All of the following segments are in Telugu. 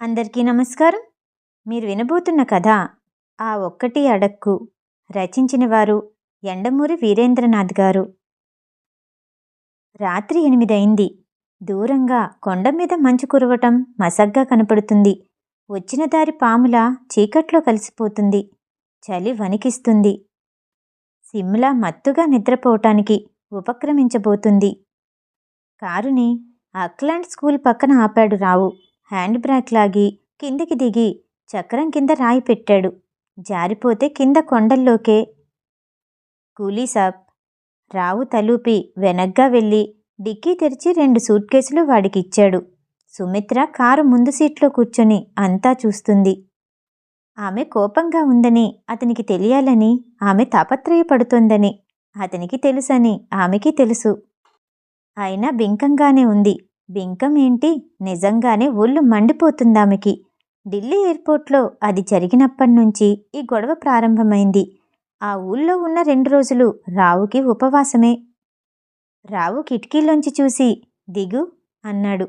అందరికీ నమస్కారం. మీరు వినబోతున్న కథ ఆ ఒక్కటి అడక్కు రచించిన వారు ఎండమూరి వీరేంద్రనాథ్ గారు. రాత్రి ఎనిమిదయింది దూరంగా కొండ మీద మంచు కురవటం మసగ్గా కనపడుతుంది. వచ్చిన దారి పాముల చీకట్లో కలిసిపోతుంది. చలి వణికిస్తుంది. సిమ్లా మత్తుగా నిద్రపోవటానికి ఉపక్రమించబోతుంది. కారుని అక్లాండ్ స్కూల్ పక్కన ఆపాడు రావు. హ్యాండ్ బ్రేక్ లాగి కిందికి దిగి చక్రం కింద రాయి పెట్టాడు. జారిపోతే కింద కొండల్లోకే. కూలీ సాబ్! రావు తలూపి వెనగ్గా వెళ్ళి డిక్కీ తెరిచి రెండు సూట్ కేసులు వాడికి ఇచ్చాడు సుమిత్ర కారు ముందు సీట్లో కూర్చొని అంతా చూస్తుంది. ఆమె కోపంగా ఉందని అతనికి తెలియాలని ఆమె తాపత్రయపడుతోందని అతనికి తెలుసని ఆమెకి తెలుసు. అయినా బింకంగానే ఉంది. బింకం ఏంటి నిజంగానే ఒళ్ళు మండిపోతుందామెకి. ఢిల్లీ ఎయిర్పోర్ట్లో అది జరిగినప్పటి నుంచి ఈ గొడవ ప్రారంభమైంది. ఆ ఊళ్ళో ఉన్న రెండు రోజులు రావుకి ఉపవాసమే. రావు కిటికీలోంచి చూసి దిగు అన్నాడు.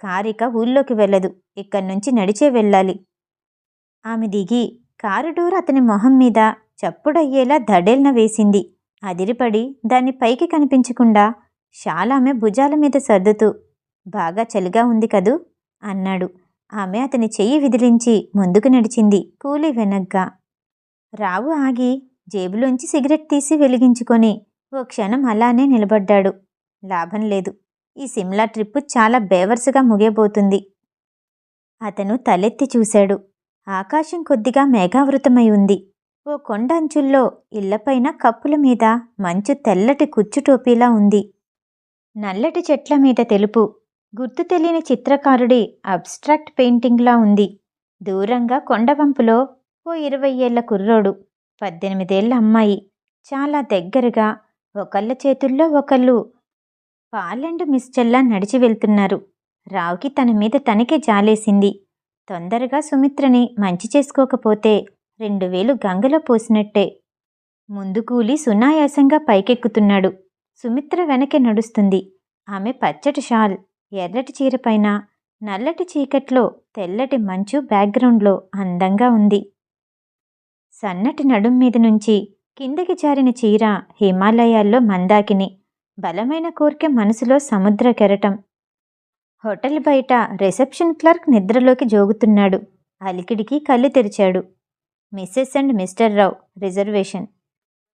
కారిక ఊళ్ళోకి వెళ్ళదు. ఇక్కడి నుంచి నడిచే వెళ్ళాలి. ఆమె దిగి కారు డోర్ అతని మొహం మీద చప్పుడయ్యేలా దడేల్న వేసింది. అదిరిపడి దాన్ని పైకి కనిపించకుండా షాలామె భుజాల మీద సర్దుతూ బాగా చలిగా ఉంది కదూ? అన్నాడు. ఆమె అతని చెయ్యి విదిలించి ముందుకు నడిచింది కూలి వెనగ్గా రావు ఆగి జేబులోంచి సిగరెట్ తీసి వెలిగించుకొని ఓ క్షణం అలానే నిలబడ్డాడు. లాభం లేదు. ఈ సిమ్లా ట్రిప్పు చాలా బేవర్సుగా ముగియబోతుంది. అతను తలెత్తి చూశాడు. ఆకాశం కొద్దిగా మేఘావృతమై ఉంది. ఓ కొండ అంచుల్లో ఇళ్ళపైన కప్పుల మీద మంచు తెల్లటి కుచ్చు టోపీలా ఉంది. నల్లటి చెట్ల మీద తెలుపు గుర్తు తెలియని చిత్రకారుడి అబ్స్ట్రాక్ట్ పెయింటింగ్లా ఉంది. దూరంగా కొండవంపులో ఓ ఇరవై ఏళ్ళ కుర్రోడు పద్దెనిమిదేళ్ళ అమ్మాయి. చాలా దగ్గరగా ఒకళ్ళ చేతుల్లో ఒకళ్ళు పాలెండ్ మిస్చల్లా నడిచి వెళ్తున్నారు. రావుకి తన మీద తనకే జాలేసింది. తొందరగా సుమిత్రని మంచి చేసుకోకపోతే రెండు వేలు గంగలో పోసినట్టే. ముందు కూలి సునాయాసంగా పైకెక్కుతున్నాడు. సుమిత్ర వెనకే నడుస్తుంది. ఆమె పచ్చటి షాల్ ఎర్రటి చీరపైన నల్లటి చీకట్లో తెల్లటి మంచు బ్యాక్గ్రౌండ్లో అందంగా ఉంది. సన్నటి నడుం మీద నుంచి కిందకి జారిన చీర హిమాలయాల్లో మందాకిని బలమైన కోరిక మనసులో సముద్ర కెరటం. హోటల్ బయట రిసెప్షన్ క్లర్క్ నిద్రలోకి జోగుతున్నాడు. అలికిడికి కళ్ళు తెరిచాడు. Mrs and Mr Rao reservation.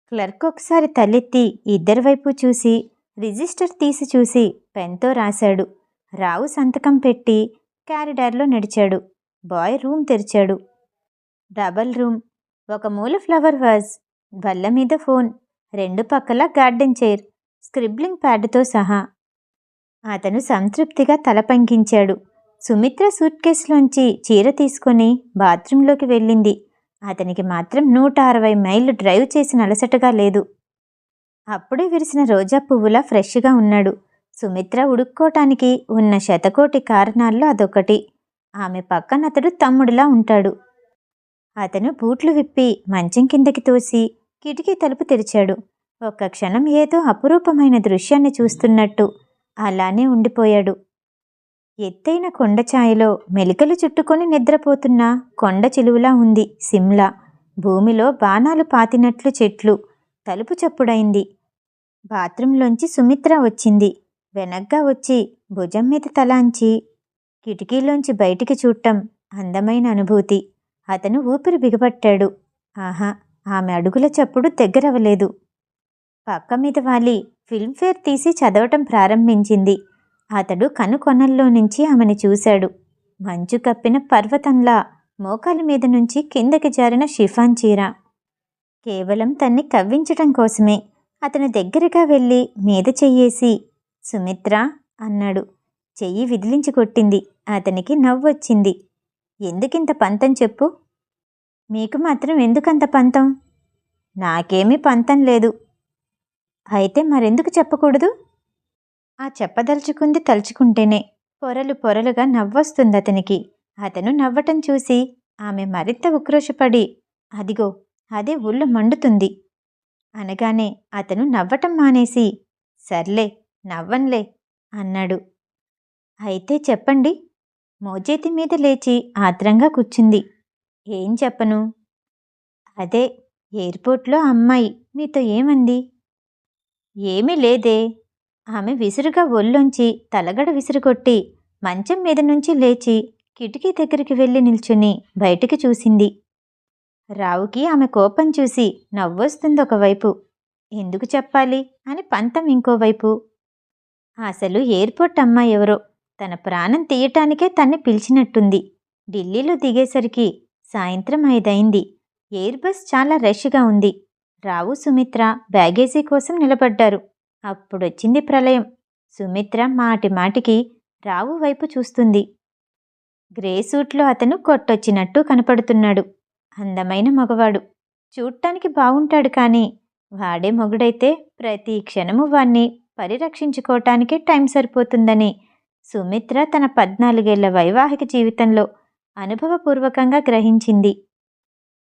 Clerk ఒకసారి తలెత్తి ఇద్దరి వైపు చూసి రిజిస్టర్ తీసి చూసి పెన్తో రాశాడు. రావు సంతకం పెట్టి క్యారిడార్లో నడిచాడు. బాయ్ రూమ్ తెరిచాడు. Double room. ఒక మూల ఫ్లవర్ వాజ్. బల్ల మీద ఫోన్. రెండు పక్కల గార్డెన్ చైర్. స్క్రిబ్లింగ్ ప్యాడ్తో సహా. అతను సంతృప్తిగా తల పంకించాడు. సుమిత్ర సూట్ కేసులోంచి చీర తీసుకొని బాత్రూంలోకి వెళ్ళింది. అతనికి మాత్రం నూట అరవై మైళ్ళు డ్రైవ్ చేసిన అలసటగా లేదు. అప్పుడే విరిసిన రోజా పువ్వులా ఫ్రెష్గా ఉన్నాడు. సుమిత్ర ఉడుక్కోటానికి ఉన్న శతకోటి కారణాల్లో అదొకటి. ఆమె పక్కన అతడు తమ్ముడిలా ఉంటాడు. అతను బూట్లు విప్పి మంచం కిందకి తోసి కిటికీ తలుపు తెరిచాడు. ఒక్క క్షణం ఏదో అపురూపమైన దృశ్యాన్ని చూస్తున్నట్టు అలానే ఉండిపోయాడు. ఎత్తైన కొండ ఛాయలో మెలికలు చుట్టుకొని నిద్రపోతున్న కొండ చిలువులా ఉంది సిమ్లా. భూమిలో బాణాలు పాతినట్లు చెట్లు. తలుపు చప్పుడైంది. బాత్రూంలోంచి సుమిత్ర వచ్చింది. వెనగ్గా వచ్చి భుజం మీద తలాంచి కిటికీలోంచి బయటికి చూడటం అందమైన అనుభూతి. అతను ఊపిరి బిగపట్టాడు. ఆహా ఆమె అడుగుల చప్పుడు దగ్గరవలేదు పక్క మీద వాలి ఫిల్మ్ఫేర్ తీసి చదవటం ప్రారంభించింది. అతడు కనుకొనల్లో నుంచి ఆమెను చూశాడు. మంచు కప్పిన పర్వతంలా మోకాలి మీద నుంచి కిందకి జారిన షిఫాన్ చీర. కేవలం తన్ని కవ్వించటం కోసమే అతని దగ్గరగా వెళ్ళి మీద చెయ్యేసి సుమిత్ర అన్నాడు. చెయ్యి విదిలించి కొట్టింది. అతనికి నవ్వొచ్చింది. ఎందుకింత పంతం చెప్పు? మీకు మాత్రం ఎందుకంత పంతం? నాకేమీ పంతం లేదు. అయితే మరెందుకు చెప్పకూడదు? ఆ చెప్పదలుచుకుంది తలుచుకుంటేనే పొరలు పొరలుగా నవ్వొస్తుంది అతనికి అతను నవ్వటం చూసి ఆమె మరింత ఉక్రోషపడి అదిగో అదే ఊళ్ళో మండుతుంది. అనగానే అతను నవ్వటం మానేసి సర్లే నవ్వంలే అన్నాడు. అయితే చెప్పండి. మోచేతి మీద లేచి ఆత్రంగా కూర్చుంది. ఏం చెప్పను? అదే ఎయిర్పోర్ట్లో అమ్మాయి మీతో ఏమంది? ఏమీ లేదే. ఆమె విసురుగా ఒళ్ళొంచి తలగడ విసురుకొట్టి మంచం మీద నుంచి లేచి కిటికీ దగ్గరికి వెళ్ళి నిల్చుని బయటికి చూసింది. రావుకి ఆమె కోపం చూసి నవ్వొస్తుంది ఒకవైపు. ఎందుకు చెప్పాలి? అని పంతం ఇంకోవైపు. అసలు ఎయిర్పోర్ట్ అమ్మ ఎవరో? తన ప్రాణం తీయటానికే తన్ని పిలిచినట్టుంది. ఢిల్లీలో దిగేసరికి సాయంత్రం ఐదైంది ఎయిర్ బస్ చాలా రష్గా ఉంది. రావు సుమిత్ర బ్యాగేజీ కోసం నిలబడ్డారు. అప్పుడొచ్చింది ప్రళయం. సుమిత్ర మాటి మాటికి రావు వైపు చూస్తుంది. గ్రే సూట్లో అతను కొట్టొచ్చినట్టు కనపడుతున్నాడు. అందమైన మగవాడు. చూడటానికి బాగుంటాడు కానీ వాడే మొగుడైతే ప్రతి క్షణము వాణ్ణి పరిరక్షించుకోవటానికే టైం సరిపోతుందని. సుమిత్ర తన పద్నాలుగేళ్ళ వైవాహిక జీవితంలో అనుభవపూర్వకంగా గ్రహించింది.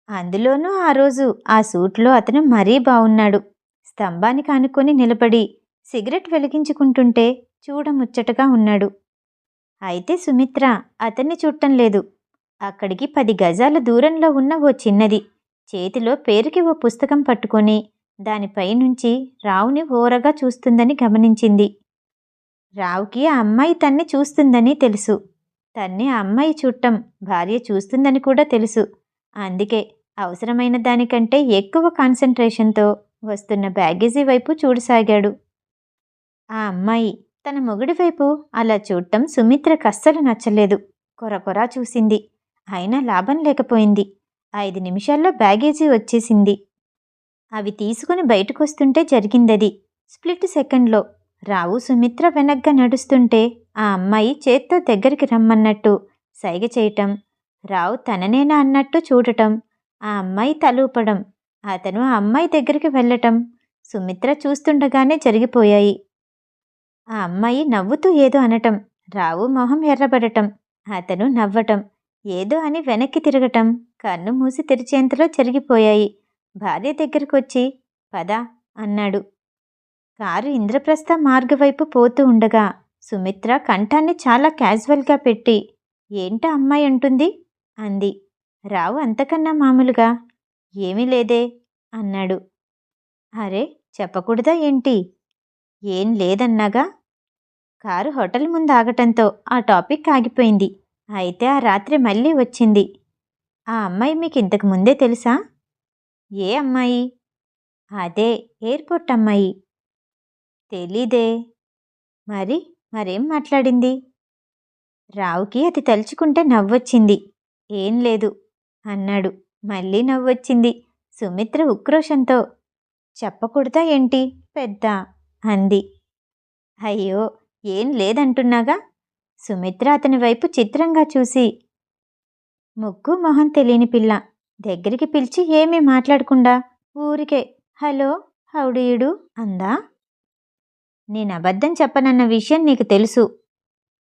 అందులోనూ ఆ రోజు ఆ సూట్లో అతను మరీ బాగున్నాడు స్తంభానికి ఆనుకొని నిలబడి సిగరెట్ వెలిగించుకుంటుంటే చూడముచ్చటగా ఉన్నాడు. అయితే సుమిత్ర అతన్ని చూడటం లేదు. అక్కడికి పది గజాల దూరంలో ఉన్న ఓ చిన్నది చేతిలో పేరుకి ఓ పుస్తకం పట్టుకొని దానిపై నుంచి రావుని ఓరగా చూస్తుందని గమనించింది. రావుకి ఆ అమ్మాయి తన్ని చూస్తుందని తెలుసు. తన్ని ఆ అమ్మాయి చూడటం భార్య చూస్తుందని కూడా తెలుసు. అందుకే అవసరమైన దానికంటే ఎక్కువ కాన్సన్ట్రేషన్తో వస్తున్న బ్యాగేజీ వైపు చూడసాగాడు. ఆ అమ్మాయి తన మొగుడి వైపు అలా చూడటం సుమిత్రకు అస్సలు నచ్చలేదు. కొరకొరా చూసింది. అయినా లాభం లేకపోయింది. ఐదు నిమిషాల్లో బ్యాగేజీ వచ్చేసింది. అవి తీసుకుని బయటకొస్తుంటే జరిగిందది. స్ప్లిట్ సెకండ్లో రావు సుమిత్ర వెనగ్గా నడుస్తుంటే ఆ అమ్మాయి చేత్తో దగ్గరికి రమ్మన్నట్టు సైగ చేయటం రావు తననేనా అన్నట్టు చూడటం ఆ అమ్మాయి తలూపడం అతను ఆ అమ్మాయి దగ్గరికి వెళ్ళటం సుమిత్ర చూస్తుండగానే జరిగిపోయాయి. ఆ అమ్మాయి నవ్వుతూ ఏదో అనటం రావు మొహం ఎర్రబడటం అతను నవ్వటం ఏదో అని వెనక్కి తిరగటం కన్ను మూసి తెరిచేంతలో జరిగిపోయాయి. భార్య దగ్గరకొచ్చి పద అన్నాడు. కారు ఇంద్రప్రస్థ మార్గవైపు పోతూ ఉండగా సుమిత్ర కంఠాన్ని చాలా క్యాజువల్గా పెట్టి ఏంటా అమ్మాయి అంటుంది? అంది. రావు అంతకన్నా మామూలుగా ఏమీ లేదే అన్నాడు. అరే చెప్పకూడదా ఏంటి? ఏం లేదన్నాగా? కారు హోటల్ ముందు ఆగటంతో ఆ టాపిక్ ఆగిపోయింది. అయితే ఆ రాత్రి మళ్ళీ వచ్చింది. ఆ అమ్మాయి మీకు ఇంతకు ముందే తెలుసా? ఏ అమ్మాయి? అదే ఎయిర్పోర్ట్ అమ్మాయి. తెలీదే. మరి మరేం మాట్లాడింది? రావుకి అది తలుచుకుంటే నవ్వొచ్చింది. ఏం లేదు అన్నాడు. మళ్ళీ నవ్వొచ్చింది సుమిత్ర ఉక్రోషంతో. చెప్పకూడదా ఏంటి పెద్ద? అంది. అయ్యో ఏం లేదంటున్నాగా? సుమిత్ర అతని వైపు చిత్రంగా చూసి. ముగ్గు మొహం తెలియని పిల్ల. దగ్గరికి పిలిచి ఏమీ మాట్లాడకుండా ఊరికే హలో హౌడీయుడు? అందా. నేను అబద్ధం చెప్పనన్న విషయం నీకు తెలుసు.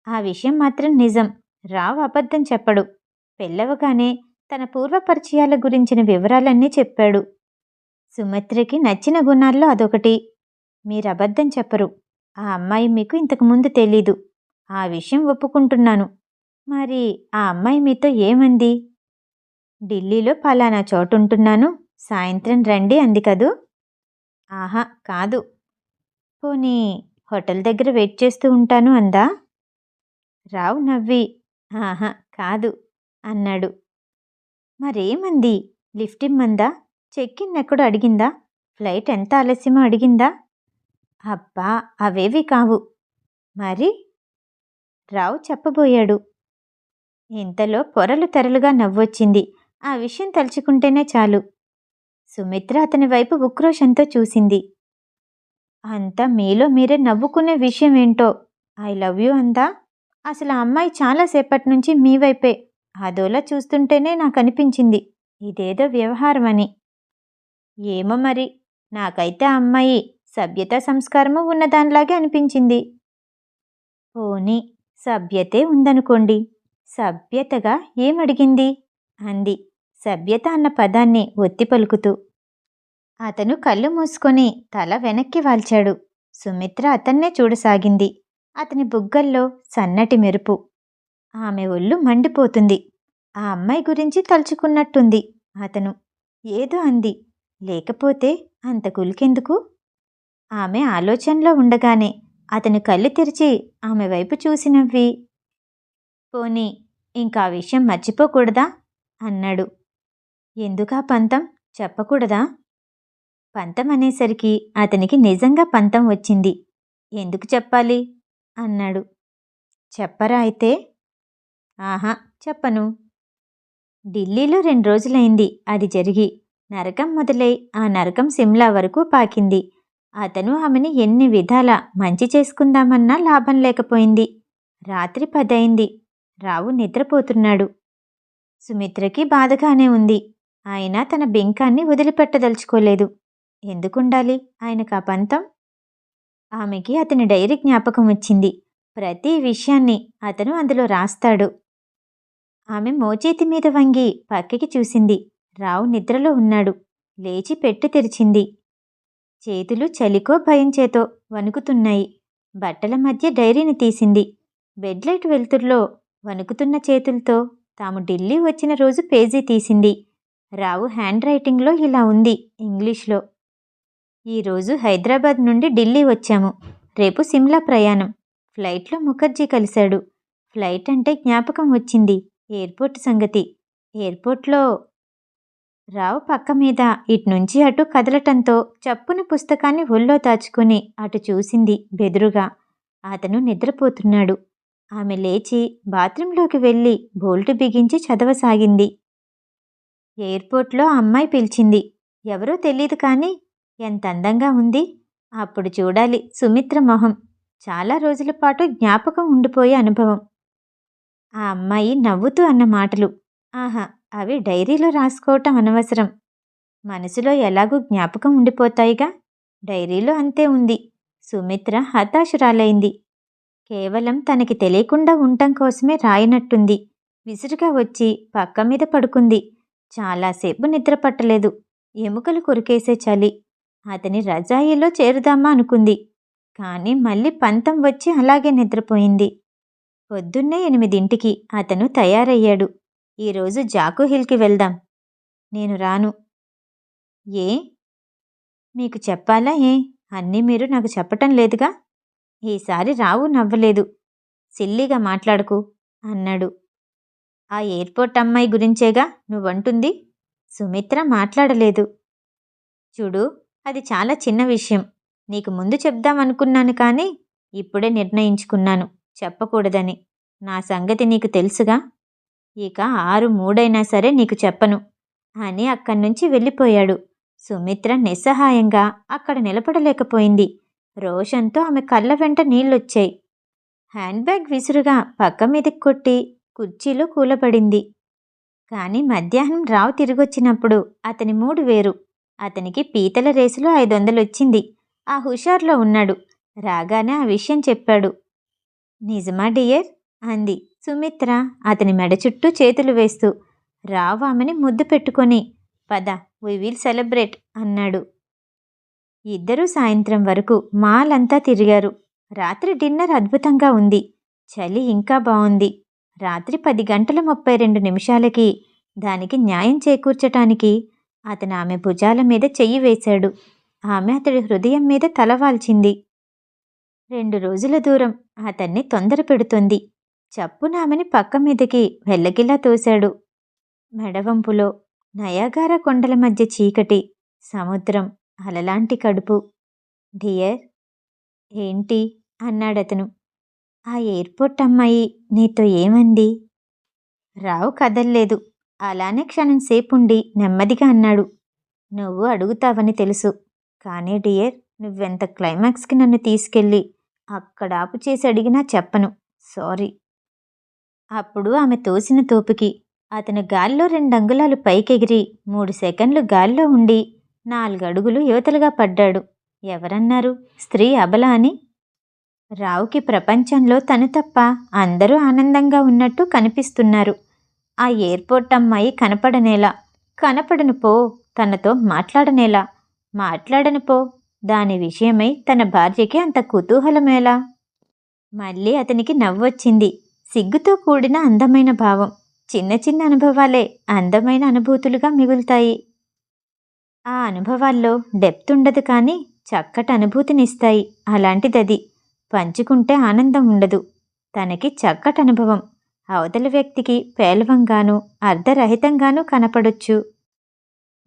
ఆ విషయం మాత్రం నిజం. రావు అబద్ధం చెప్పడు. పెళ్ళవగానే తన పూర్వ పరిచయాల గురించిన వివరాలన్నీ చెప్పాడు. సుమిత్రకి నచ్చిన గుణాల్లో అదొకటి. మీరు అబద్ధం చెప్పరు. ఆ అమ్మాయి మీకు ఇంతకు ముందు తెలీదు. ఆ విషయం ఒప్పుకుంటున్నాను. మరి ఆ అమ్మాయి మీతో ఏమంది? ఢిల్లీలో పలానా చోటు ఉంటున్నాను సాయంత్రం రండి అంది కదూ ఆహా కాదు. పోనీ హోటల్ దగ్గర వెయిట్ చేస్తూ ఉంటాను అందా? రావు నవ్వి ఆహా కాదు అన్నాడు. మరేమంది? లిఫ్ట్ ఇమ్మందా? చెక్ ఇన్ ఎక్కడో అడిగిందా? ఫ్లైట్ ఎంత ఆలస్యమో అడిగిందా? అబ్బా అవేవి కావు. మరి? రావు చెప్పబోయాడు. ఇంతలో పొరలు తెరలుగా నవ్వొచ్చింది. ఆ విషయం తలుచుకుంటేనే చాలు. సుమిత్ర అతని వైపు ఉక్రోషంతో చూసింది. అంతా మీలో మీరే నవ్వుకునే విషయం ఏంటో? ఐ లవ్ యూ అందా అసలు ఆ అమ్మాయి చాలాసేపటి నుంచి మీ వైపే. అదోలా చూస్తుంటేనే నాకు అనిపించింది ఇదేదో వ్యవహారం అని ఏమో మరి. నాకైతే ఆ అమ్మాయి సభ్యత సంస్కారము ఉన్నదానిలాగే అనిపించింది. పోనీ సభ్యతే ఉందనుకోండి. సభ్యతగా ఏమడిగింది? అంది. సభ్యత అన్న పదాన్ని ఒత్తి పలుకుతూ. అతను కళ్ళు మూసుకొని తల వెనక్కి వాల్చాడు. సుమిత్ర అతన్నే చూడసాగింది. అతని బుగ్గల్లో సన్నటి మెరుపు. ఆమె ఒళ్ళు మండిపోతుంది. ఆ అమ్మాయి గురించి తలుచుకున్నట్టుంది అతను. ఏదో అంది. లేకపోతే అంత కులికెందుకు? ఆమె ఆలోచనలో ఉండగానే అతను కళ్ళు తెరిచి ఆమె వైపు చూసి నవ్వి పోనీ ఇంకా ఆ విషయం మర్చిపోకూడదా? అన్నాడు. ఎందుకా పంతం? చెప్పకూడదా? పంతం అనేసరికి అతనికి నిజంగా పంతం వచ్చింది. ఎందుకు చెప్పాలి? అన్నాడు. చెప్పరా అయితే? ఆహా చెప్పను. ఢిల్లీలో రెండు రోజులైంది అది జరిగి. నరకం మొదలై ఆ నరకం సిమ్లా వరకు పాకింది. అతను ఆమెని ఎన్ని విధాల మంచి చేసుకుందామన్నా లాభం లేకపోయింది. రాత్రి పదైంది. రావు నిద్రపోతున్నాడు. సుమిత్రకి బాధగానే ఉంది. ఆయన తన బెంకాన్ని వదిలిపెట్టదలుచుకోలేదు. ఎందుకుండాలి? ఆయనకు ఆ పంతం? ఆమెకి అతని డైరీ జ్ఞాపకం వచ్చింది. ప్రతి విషయాన్ని అతను అందులో రాస్తాడు. ఆమె మోచేతి మీద వంగి పక్కకి చూసింది. రావు నిద్రలో ఉన్నాడు. లేచి పెట్టు తెరిచింది. చేతులు చలికో భయం చేతో వణుకుతున్నాయి. బట్టల మధ్య డైరీని తీసింది. బెడ్లైట్ వెలుతుర్లో వణుకుతున్న చేతులతో తాము ఢిల్లీ వచ్చిన రోజు పేజీ తీసింది. రావు హ్యాండ్ రైటింగ్లో ఇలా ఉంది ఇంగ్లీష్లో. ఈరోజు హైదరాబాద్ నుండి ఢిల్లీ వచ్చాము. రేపు సిమ్లా ప్రయాణం. ఫ్లైట్లో ముఖర్జీ కలిశాడు. ఫ్లైట్ అంటే జ్ఞాపకం వచ్చింది. ఎయిర్పోర్ట్ సంగతి. ఎయిర్పోర్ట్లో రావు పక్క మీద ఇట్నుంచి అటు కదలటంతో చప్పున పుస్తకాన్ని ఒళ్ళో దాచుకుని అటు చూసింది బెదురుగా. అతను నిద్రపోతున్నాడు. ఆమె లేచి బాత్రూంలోకి వెళ్ళి బోల్టు బిగించి చదవసాగింది. ఎయిర్పోర్ట్లో అమ్మాయి పిలిచింది. ఎవరో తెలీదు కానీ ఎంత అందంగా ఉంది. అప్పుడు చూడాలి సుమిత్ర మొహం. చాలా రోజుల పాటు జ్ఞాపకం ఉండిపోయే అనుభవం. ఆ అమ్మాయి నవ్వుతూ అన్న మాటలు. ఆహా అవి డైరీలో రాసుకోవటం అనవసరం. మనసులో ఎలాగూ జ్ఞాపకం ఉండిపోతాయిగా? డైరీలో అంతే ఉంది. సుమిత్ర హతాశురాలైంది. కేవలం తనకి తెలియకుండా ఉండటం కోసమే రాయినట్టుంది. విసురుగా వచ్చి పక్క మీద పడుకుంది. చాలాసేపు నిద్రపట్టలేదు ఎముకలు కొరికేసే చలి. అతని రజాయిలో చేరుదామా అనుకుంది. కానీ మళ్ళీ పంతం వచ్చి అలాగే నిద్రపోయింది. పొద్దున్నే ఎనిమిదింటికి అతను తయారయ్యాడు. ఈరోజు జాకు హిల్కి వెళ్దాం. నేను రాను. ఏ? మీకు చెప్పాలా ఏ? అన్నీ మీరు నాకు చెప్పటం లేదుగా? ఈసారి రావు నవ్వలేదు. సిల్లీగా మాట్లాడుకు అన్నాడు. ఆ ఎయిర్పోర్ట్ అమ్మాయి గురించేగా నువ్వంటుంది? సుమిత్ర మాట్లాడలేదు. చూడు అది చాలా చిన్న విషయం. నీకు ముందు చెప్దామనుకున్నాను కానీ ఇప్పుడే నిర్ణయించుకున్నాను. చెప్పకూడదని. నా సంగతి నీకు తెలుసుగా? ఇక ఆరు మూడైనా సరే నీకు చెప్పను అని అక్కడి నుంచి వెళ్ళిపోయాడు. సుమిత్ర నిస్సహాయంగా అక్కడ నిలబడలేకపోయింది. రోషన్తో ఆమె కళ్ళ వెంట నీళ్ళొచ్చాయి. హ్యాండ్ బ్యాగ్ విసురుగా పక్క మీదకి కొట్టి కుర్చీలో కూలబడింది. కానీ మధ్యాహ్నం రావు తిరిగొచ్చినప్పుడు అతని మూడు వేరు. అతనికి పీతల రేసులో ఐదు వందలొచ్చింది ఆ హుషార్లో ఉన్నాడు. రాగానే ఆ విషయం చెప్పాడు. నిజమా డియర్? అంది. సుమిత్ర అతని మెడ చుట్టూ చేతులు వేస్తూ. రావు ఆమెని ముద్దు పెట్టుకొని పద వీ విల్ సెలబ్రేట్ అన్నాడు. ఇద్దరూ సాయంత్రం వరకు మాలంతా తిరిగారు. రాత్రి డిన్నర్ అద్భుతంగా ఉంది. చలి ఇంకా బాగుంది రాత్రి పది గంటల ముప్పై రెండు నిమిషాలకి దానికి న్యాయం చేకూర్చటానికి అతను ఆమె భుజాల మీద చెయ్యి వేశాడు. ఆమె అతడి హృదయం మీద తలవాల్చింది రెండు రోజుల దూరం అతన్ని తొందర పెడుతుంది. చప్పున ఆమెని పక్క మీదకి వెళ్ళగిలా తోశాడు. మెడవంపులో నయాగార కొండల మధ్య చీకటి సముద్రం అలలాంటి కడుపు. డియర్ ఏంటి? అన్నాడతను. ఆ ఎయిర్పోర్ట్ అమ్మాయి నీతో ఏమంది? రావు కదల్లేదు. అలానే క్షణం సేపుండి నెమ్మదిగా అన్నాడు. నువ్వు అడుగుతావని తెలుసు. కానీ డియర్ నువ్వెంత క్లైమాక్స్కి నన్ను తీసుకెళ్ళి అక్కడ ఆపు చేసి అడిగినా చెప్పను. సారీ. అప్పుడు ఆమె తోసిన తోపుకి అతను గాల్లో రెండు అంగుళాలు పైకెగిరి మూడు సెకండ్లు గాల్లో ఉండి నాలుగు అడుగులు యువతలుగా పడ్డాడు. ఎవరన్నారు? స్త్రీ అబల అని రావుకి ప్రపంచంలో తను తప్ప అందరూ ఆనందంగా ఉన్నట్టు కనిపిస్తున్నారు. ఆ ఎయిర్పోర్ట్ అమ్మాయి కనపడనేలా. కనపడను పో తనతో మాట్లాడనేలా. మాట్లాడను పో దాని విషయమై తన భార్యకి అంత కుతూహలమేలా? మళ్ళీ అతనికి నవ్వొచ్చింది. సిగ్గుతో కూడిన అందమైన భావం. చిన్న చిన్న అనుభవాలే అందమైన అనుభూతులుగా మిగులుతాయి. ఆ అనుభవాల్లో డెప్త్ ఉండదు కానీ చక్కటి అనుభూతినిస్తాయి. అలాంటిదది. పంచుకుంటే ఆనందం ఉండదు. తనకి చక్కటి అనుభవం. అవతలి వ్యక్తికి పేలవంగానూ అర్ధరహితంగానూ కనపడొచ్చు.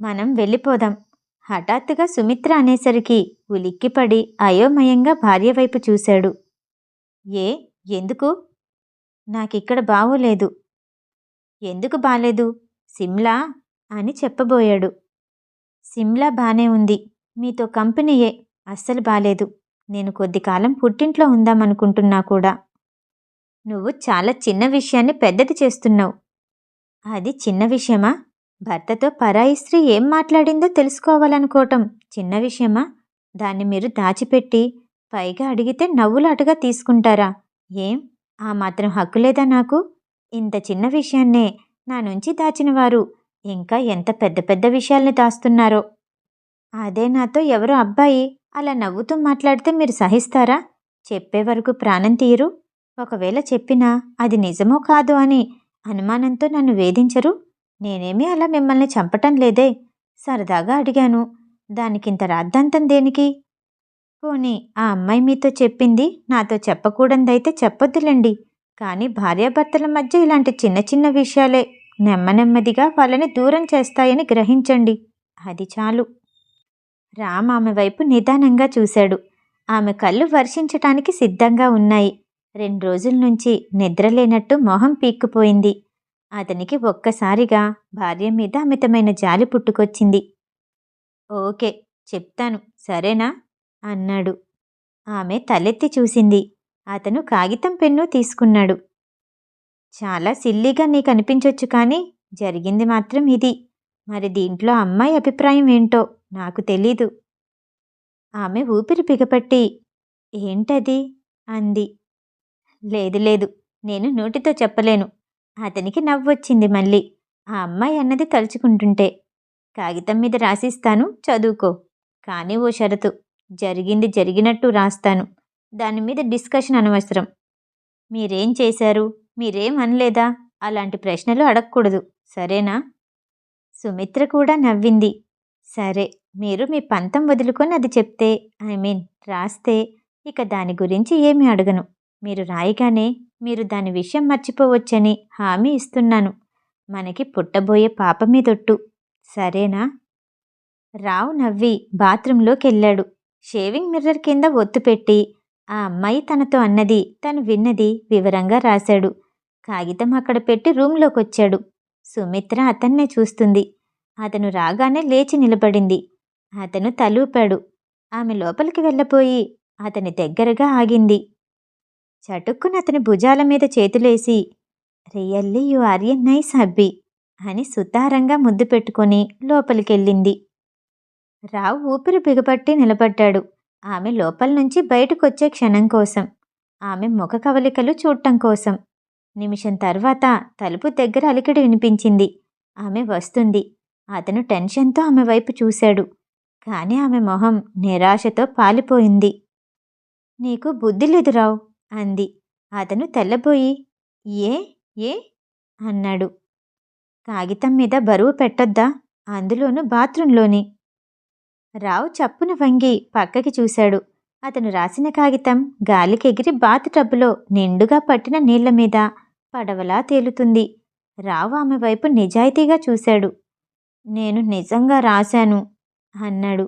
మనం వెళ్ళిపోదాం. హఠాత్తుగా సుమిత్ర అనేసరికి ఉలిక్కిపడి అయోమయంగా భార్య వైపు చూశాడు. ఏ? ఎందుకు? నాకిక్కడ బాగోలేదు ఎందుకు బాలేదు? సిమ్లా? అని చెప్పబోయాడు. సిమ్లా బానే ఉంది. మీతో కంపెనీయే. అస్సలు బాలేదు. నేను కొద్ది కాలం పుట్టింట్లో ఉందామనుకుంటున్నా కూడా. నువ్వు చాలా చిన్న విషయాన్ని పెద్దది చేస్తున్నావు. అది చిన్న విషయమా? భర్తతో పరాయి స్త్రీ ఏం మాట్లాడిందో తెలుసుకోవాలనుకోవటం చిన్న విషయమా? దాన్ని మీరు దాచిపెట్టి పైగా అడిగితే నవ్వులాటగా తీసుకుంటారా? ఏం? ఆ మాత్రం హక్కు లేదా నాకు? ఇంత చిన్న విషయాన్నే నా నుంచి దాచినవారు ఇంకా ఎంత పెద్ద పెద్ద విషయాల్ని దాస్తున్నారో? అదే నాతో ఎవరో అబ్బాయి అలా నవ్వుతూ మాట్లాడితే మీరు సహిస్తారా? చెప్పే వరకు ప్రాణం తీయరు. ఒకవేళ చెప్పినా అది నిజమో కాదు అని అనుమానంతో నన్ను వేధించరు. నేనేమీ అలా మిమ్మల్ని చంపటం లేదే. సరదాగా అడిగాను. దానికింత రాద్దాంతం దేనికి? పోనీ ఆ అమ్మాయి మీతో చెప్పింది నాతో చెప్పకూడదైతే చెప్పొద్దులేండి. కానీ భార్యాభర్తల మధ్య ఇలాంటి చిన్న చిన్న విషయాలే నెమ్మనెమ్మదిగా వాళ్ళని దూరం చేస్తాయని గ్రహించండి. అది చాలు. రామ్ ఆమె వైపు నిదానంగా చూశాడు. ఆమె కళ్ళు వర్షించటానికి సిద్ధంగా ఉన్నాయి. రెండు రోజుల నుంచి నిద్రలేనట్టు మొహం పీక్కుపోయింది. అతనికి ఒక్కసారిగా భార్య మీద అమితమైన జాలి పుట్టుకొచ్చింది. ఓకే చెప్తాను సరేనా? అన్నాడు. ఆమె తలెత్తి చూసింది. అతను కాగితం పెన్ను తీసుకున్నాడు. చాలా సిల్లీగా నీకు అనిపించొచ్చు కానీ జరిగింది మాత్రం ఇది. మరి దీంట్లో అమ్మాయి అభిప్రాయం ఏంటో? నాకు తెలీదు. ఆమె ఊపిరి బిగపట్టి ఏంటది? అంది. లేదు లేదు నేను నోటితో చెప్పలేను. అతనికి నవ్వొచ్చింది మళ్ళీ. ఆ అమ్మాయి అన్నది తలుచుకుంటుంటే కాగితం మీద రాసిస్తాను చదువుకో. కానీ ఓ షరతు. జరిగింది జరిగినట్టు రాస్తాను. దాని మీద డిస్కషన్ అనవసరం. మీరేం చేశారు? మీరేం అనలేదా? అలాంటి ప్రశ్నలు అడగకూడదు. సరేనా? సుమిత్ర కూడా నవ్వింది. సరే మీరు మీ పంతం వదులుకొని అది చెప్తే ఐ మీన్ రాస్తే ఇక దాని గురించి ఏమి అడగను. మీరు రాయగానే మీరు దాని విషయం మర్చిపోవచ్చని హామీ ఇస్తున్నాను. మనకి పుట్టబోయే పాప మీదొట్టు సరేనా? రావు నవ్వి బాత్రూంలోకి వెళ్ళాడు షేవింగ్ మిర్రర్ కింద ఒత్తు పెట్టి ఆ అమ్మాయి తనతో అన్నది తను విన్నది వివరంగా రాశాడు. కాగితం అక్కడ పెట్టి రూంలోకి వచ్చాడు సుమిత్ర అతన్నే చూస్తుంది. అతను రాగానే లేచి నిలబడింది. అతను తలూపాడు. ఆమె లోపలికి వెళ్ళబోయి అతని దగ్గరగా ఆగింది. చటుక్కున అతని భుజాల మీద చేతులేసి really you are a nice hubby అని సుతారంగా ముద్దు పెట్టుకొని లోపలికెళ్ళింది. రావు ఊపిరి బిగపట్టి నిలబడ్డాడు. ఆమె లోపల నుంచి బయటకొచ్చే క్షణం కోసం ఆమె ముఖ కవలికలు చూడటం కోసం. నిమిషం తర్వాత తలుపు దగ్గర అలికిడి వినిపించింది. ఆమె వస్తుంది. అతను టెన్షన్తో ఆమె వైపు చూశాడు. కానీ ఆమె మొహం నిరాశతో పాలిపోయింది. నీకు బుద్ధి లేదు రావు అంది. అతను తెల్లబోయి ఏ ఏ? అన్నాడు. కాగితం మీద బరువు పెట్టొద్దా? అందులోనూ బాత్రూంలోని. రావు చప్పున వంగి పక్కకి చూశాడు. అతను రాసిన కాగితం గాలికెగిరి బాత్ టబ్బులో నిండుగా పట్టిన నీళ్ళ మీద పడవలా తేలుతుంది. రావు ఆమె వైపు నిజాయితీగా చూశాడు. నేను నిజంగా రాశాను. అన్నాడు.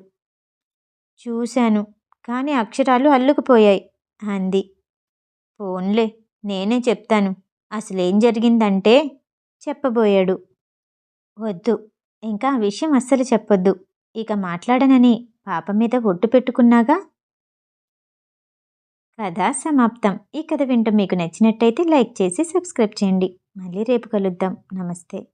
చూశాను. కానీ అక్షరాలు అల్లుకుపోయాయి. అంది. పోన్లే నేనే చెప్తాను. అసలేం జరిగిందంటే చెప్పబోయాడు. వద్దు ఇంకా ఆ విషయం అస్సలు చెప్పొద్దు. ఇక మాట్లాడనని పాప మీద ఒట్టు పెట్టుకున్నాగా? కథ సమాప్తం. ఈ కథ వింటూ మీకు నచ్చినట్టయితే లైక్ చేసి సబ్స్క్రైబ్ చేయండి. మళ్ళీ రేపు కలుద్దాం. నమస్తే.